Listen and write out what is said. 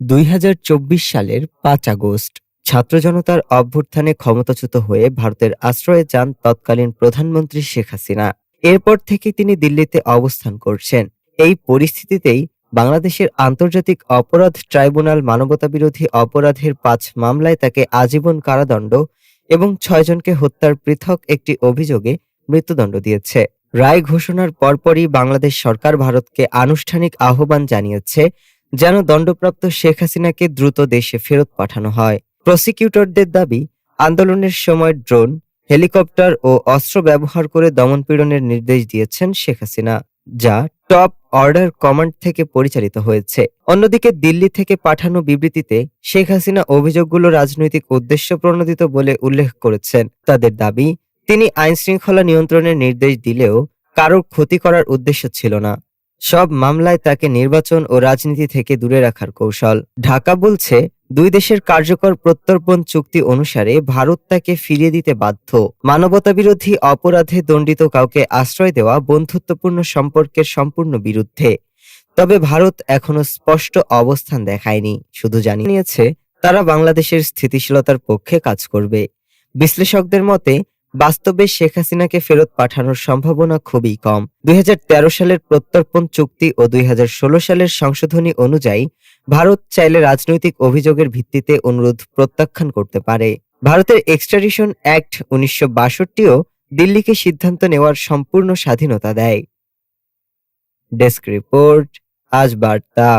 দুই হাজার চব্বিশ সালের পাঁচ আগস্ট, ছাত্র জনতার অভ্যুত্থানে ক্ষমতাচ্যুত হয়ে ভারতের আশ্রয়ে যান তৎকালীন প্রধানমন্ত্রী শেখ হাসিনা। এরপর থেকে তিনি দিল্লিতে অবস্থান করছেন। এই পরিস্থিতিতেই বাংলাদেশের আন্তর্জাতিক অপরাধ ট্রাইব্যুনাল মানবতাবিরোধী অপরাধের পাঁচ মামলায় তাকে আজীবন কারাদণ্ড এবং ছয়জনকে হত্যার পৃথক একটি অভিযোগে মৃত্যুদণ্ড দিয়েছে। রায় ঘোষণার পরপরই বাংলাদেশ সরকার ভারতকে আনুষ্ঠানিক আহ্বান জানিয়েছে যেন দণ্ডপ্রাপ্ত শেখ হাসিনাকে দ্রুত দেশে ফেরত পাঠানো হয়। প্রসিকিউটরদের দাবি, আন্দোলনের সময় ড্রোন, হেলিকপ্টার ও অস্ত্র ব্যবহার করে দমনপীড়নের নির্দেশ দিয়েছেন শেখ হাসিনা, যা টপ অর্ডার কমান্ড থেকে পরিচালিত হয়েছে। অন্যদিকে দিল্লি থেকে পাঠানো বিবৃতিতে শেখ হাসিনা অভিযোগগুলো রাজনৈতিক উদ্দেশ্য প্রণোদিত বলে উল্লেখ করেছেন। তাদের দাবি, তিনি আইনশৃঙ্খলা নিয়ন্ত্রণের নির্দেশ দিলেও কারোর ক্ষতি করার উদ্দেশ্য ছিল না। সব মামলায় তাকে নির্বাচন ও রাজনীতি থেকে দূরে রাখার কৌশল। ঢাকা বলছে, দুই দেশের কার্যকর প্রত্যর্পণ চুক্তি অনুসারে ভারত তাকে ফিরিয়ে দিতে বাধ্য। মানবতাবিরোধী অপরাধে দণ্ডিত কাউকে আশ্রয় দেওয়া বন্ধুত্বপূর্ণ সম্পর্কের সম্পূর্ণ বিরুদ্ধে। তবে ভারত এখনও স্পষ্ট অবস্থান দেখায়নি। শুধু জানিয়েছে, তারা বাংলাদেশের স্থিতিশীলতার পক্ষে কাজ করবে। বিশ্লেষকদের মতে বাস্তবে শেখ হাসিনাকে ফেরত পাঠানোর সম্ভাবনা খুবই কম। দুই হাজার তেরো সালের প্রত্যর্পণ চুক্তি ও দুই হাজার ষোলো সালের সংশোধনী অনুযায়ী ভারত চাইলে রাজনৈতিক অভিযোগের ভিত্তিতে অনুরোধ প্রত্যাখ্যান করতে পারে। ভারতের এক্সট্রাডিশন অ্যাক্ট উনিশশো বাষট্টিও দিল্লিকে সিদ্ধান্ত নেওয়ার সম্পূর্ণ স্বাধীনতা দেয়। ডেস্ক রিপোর্ট, আজ বার্তা।